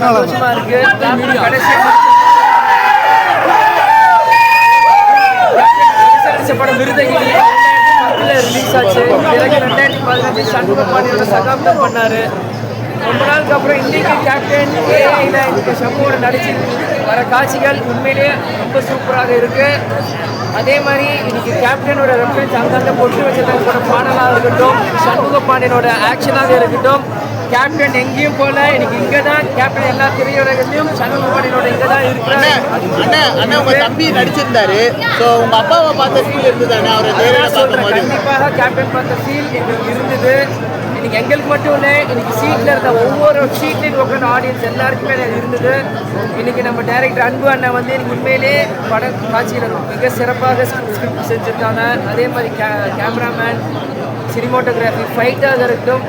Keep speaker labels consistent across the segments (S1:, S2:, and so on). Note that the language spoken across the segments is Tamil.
S1: சந்தோஷமா இருக்கு கடைசி படம் விருதகிரி ரிலீஸ் ஆச்சு பிறகு ரெண்டாயிரத்தி பதினஞ்சு சண்முக பாண்டியோட சகாப்தம் பண்ணாரு ரொம்ப நாளுக்கு அப்புறம் இன்னைக்கு கேப்டன் ஏஐல இன்னைக்கு சண்முகோட நடிச்சு வர காட்சிகள் உண்மையிலேயே ரொம்ப சூப்பராக இருக்கு. அதே மாதிரி இன்னைக்கு கேப்டனோட ரெஃபரன்ஸ் அங்கங்க பொட்டு வச்சதோட பாடலாக இருக்கட்டும் சண்முக பாண்டியனோட ஆக்ஷனாக இருக்கட்டும் கேப்டன் எங்கேயும் போல இன்னைக்கு இங்கே தான் கேப்டன் எல்லா திரையுலகத்தையும் சண்முக பாண்டியனோட இங்கே தான் இருக்கிறாரு.
S2: அண்ணா அண்ணா உங்க தம்பி நடிச்சிருந்தாரு. சோ உங்க அப்பாவை பார்த்த ஃபீல் அவரை நேரில்
S1: நான் சொல்றேன்
S2: பார்க்கும்போது.
S1: கண்டிப்பாக கேப்டன் பார்த்த ஃபீல் எங்களுக்கு இருந்தது. இன்னைக்கு எங்களுக்கு மட்டும் இல்லை இன்னைக்கு சீட்ல இருந்த ஒவ்வொரு சீட்லையும் உட்காந்து ஆடியன்ஸ் எல்லாருக்குமே அது இருந்தது. இன்னைக்கு நம்ம டைரக்டர் அன்பு அண்ணன் வந்து எனக்கு உண்மையிலே பட காட்சியில் மிக சிறப்பாக ஸ்கிரிப்ட் செஞ்சுருக்காங்க. அதே மாதிரி கே கேமராமேன் சினிமோட்டோகிராஃபி ஃபைட்டாக இருக்கட்டும்.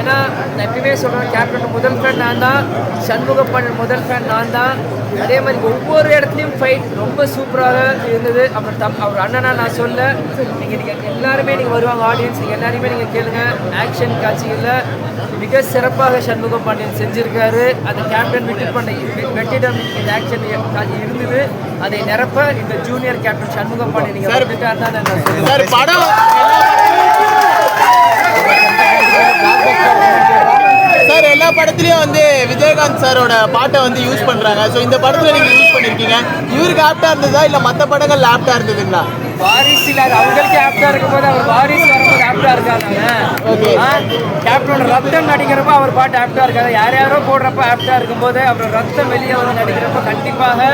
S1: ஏன்னா நான் எப்பயுமே சொல்கிறேன் கேப்டன் முதல் ஃபேன் நான் தான் சண்முக முதல் ஃபேன் நான் தான். அதே மாதிரி ஒவ்வொரு இடத்துலையும் ஃபைட் ரொம்ப சூப்பராக இருந்தது. அப்புறம் தம் அவர் அண்ணனா நான் சொல்ல நீங்கள் நீங்கள் எல்லாருமே நீங்கள் வருவாங்க ஆடியன்ஸ் நீங்கள் எல்லாருமே நீங்கள் கேளுங்க. ஆக்ஷன் காட்சிகளில் மிக சிறப்பாக சண்முக பாண்டியன் செஞ்சிருக்காரு. அந்த கேப்டன் விட்டு பண்ண வெட்டிடம் இந்த ஆக்ஷன் இருந்தது. அதை நிரப்ப இந்த ஜூனியர் கேப்டன் சண்முக பாண்டியன் நீங்கள்
S2: படம் சார் எல்லா படத்துலயும் வந்து விஜயகாந்த் சாரோட பாட்டை வந்து யூஸ் பண்றாங்க. ஸோ இந்த படத்துல நீங்க யூஸ் பண்ணிருக்கீங்க. இவருக்கு ஆப்டா இருந்ததா? இல்ல மத்த படங்கள் ஆப்டா இருந்ததுங்களா?
S1: வாரிசு இல்லாத அவங்களுக்கே ஆப்டா இருக்கும்போது அவர் வாரிசு வரும்போது ஆப்டா இருக்காங்க கேப்டனோட ரத்தம் நடிக்கிறப்ப அவர் பாட்டு ஆப்டா இருக்காது. யார் யாரோ போடுறப்ப ஆப்டா இருக்கும்போது அப்புறம் ரத்தம் வெளியே வந்து நடிக்கிறப்ப கண்டிப்பாக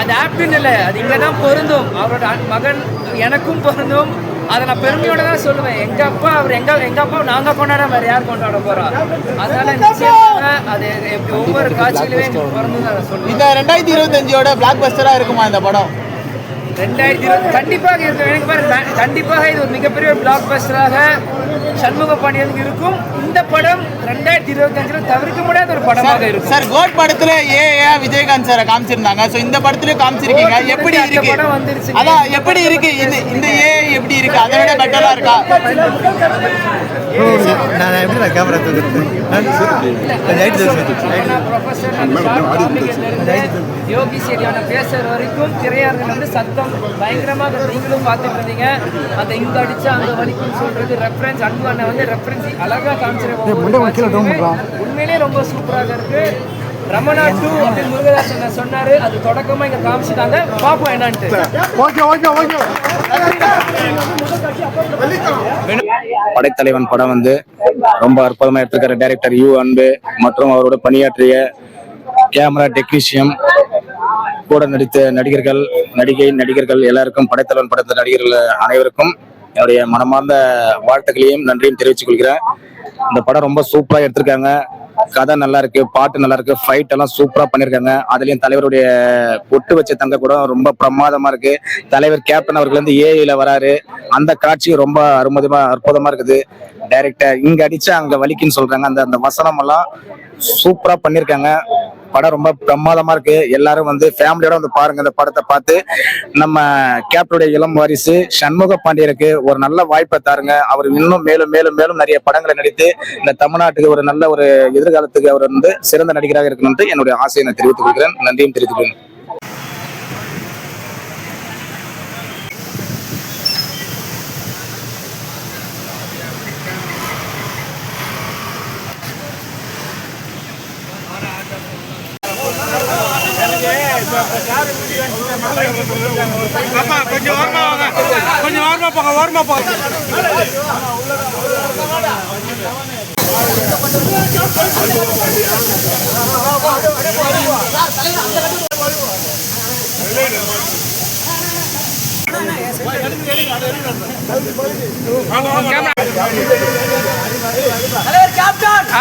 S1: அது ஆப்டுன்னு இல்லை அது இங்கே தான் பொருந்தும். அவரோட மகன் எனக்கும் பொருந்தும். அதை நான் பெருமையோட தான் சொல்லுவேன். எங்க அப்பா அவர் எங்க எங்க அப்பா நாங்க கொண்டாட வேற யார் கொண்டாட போகிறோம் அதனால நிச்சயமாக அது ஒவ்வொரு காட்சியிலுமே பிறந்து நான் சொல்லுவேன்.
S2: இந்த ரெண்டாயிரத்தி இருபத்தஞ்சோட பிளாக் பஸ்டரா இருக்குமா இந்த படம்?
S1: ரெண்டாயிரத்தி இருபது கண்டிப்பாக இருக்கும். எனக்கு பாரு கண்டிப்பாக இது ஒரு மிகப்பெரிய பிளாக் பஸ்டராக சண்முக பாண்டியனுக்கு இருக்கும். இந்த படம் ரெண்டாயிரத்தி இருபத்தஞ்சில் தவிர்க்க முடியாத ஒரு படமாக இருக்கும்.
S2: சார் கோட் படத்துல ஏ ஏ விஜயகாந்த் சாரை காமிச்சிருந்தாங்க. ஸோ இந்த படத்துலயும் காமிச்சிருக்கீங்க. எப்படி இருக்கு?
S1: படம் வந்துருச்சு.
S2: அதான் எப்படி இருக்கு? இந்த இந்த ஏ எப்படி இருக்கு? அதை விட பெட்டரா இருக்கா?
S3: நான் எப்படி நான் கேமரா
S1: யோகி சரியான பேசுற வரைக்கும் திரையரங்கில் வந்து சத்தம் பயங்கரமாக நீங்களும் பார்த்துட்டு இருந்தீங்க அந்த இங்க அடிச்சா அங்க வலிக்கும் சொல்றது ரெஃபரன்ஸ் அன்பு அண்ணன் வந்து ரெஃபரன்ஸ் அழகா காமிச்சிருக்கோம் உண்மையிலேயே ரொம்ப சூப்பராக இருக்கு. ரமணா டூ அப்படின்னு முருகதாசன் சொன்னாரு. அது தொடக்கமா இங்க காமிச்சிட்டாங்க. பாப்போம் என்னன்ட்டு.
S4: படைத்தலைவன் படம் வந்து ரொம்ப அற்புதமா எடுத்திருக்காரு. டைரக்டர் யூ அன்பு மற்றும் அவரோட பணியாற்றிய கேமரா டெக்னீஷியன் கூட நடித்த நடிகர்கள் நடிகை நடிகர்கள் எல்லாருக்கும் படைத்தலைவன் படைத்த நடிகர்கள் அனைவருக்கும் என்னுடைய மனமார்ந்த வாழ்த்துக்களையும் நன்றியும் தெரிவித்துக் கொள்கிறேன். இந்த படம் ரொம்ப சூப்பரா எடுத்திருக்காங்க. கதை நல்லா இருக்கு பாட்டு நல்லா இருக்கு ஃபைட் எல்லாம் சூப்பரா பண்ணிருக்காங்க. அதுலயும் தலைவருடைய பொட்டு வச்ச தங்க கூட ரொம்ப பிரமாதமா இருக்கு. தலைவர் கேப்டன் அவர்கள் வந்து ஏஐல வராரு. அந்த காட்சி ரொம்ப அருமதமா அற்புதமா இருக்குது. டைரக்டர் இங்க அடிச்சா அங்க வலிக்குன்னு சொல்றாங்க. அந்த அந்த வசனம் எல்லாம் சூப்பரா பண்ணிருக்காங்க. படம் ரொம்ப பிரமாதமா இருக்கு. எல்லாரும் வந்து ஃபேமிலியோட வந்து பாருங்க இந்த படத்தை பார்த்து. நம்ம கேப்டனுடைய இளம் வாரிசு சண்முக பாண்டியருக்கு ஒரு நல்ல வாய்ப்பை தாருங்க. அவர் இன்னும் மேலும் மேலும் மேலும் நிறைய படங்களை நடித்து இந்த தமிழ்நாட்டுக்கு ஒரு நல்ல ஒரு எதிர்காலத்துக்கு அவர் வந்து சிறந்த நடிகராக இருக்கணும் என்னுடைய ஆசையை நான் தெரிவித்துக் கொள்கிறேன். நன்றியும் தெரிவித்துக்
S5: கொஞ்சம் ஓரமா வாங்க கொஞ்சம் ஓரமா போங்க ஓரமா போங்க
S1: ஆ,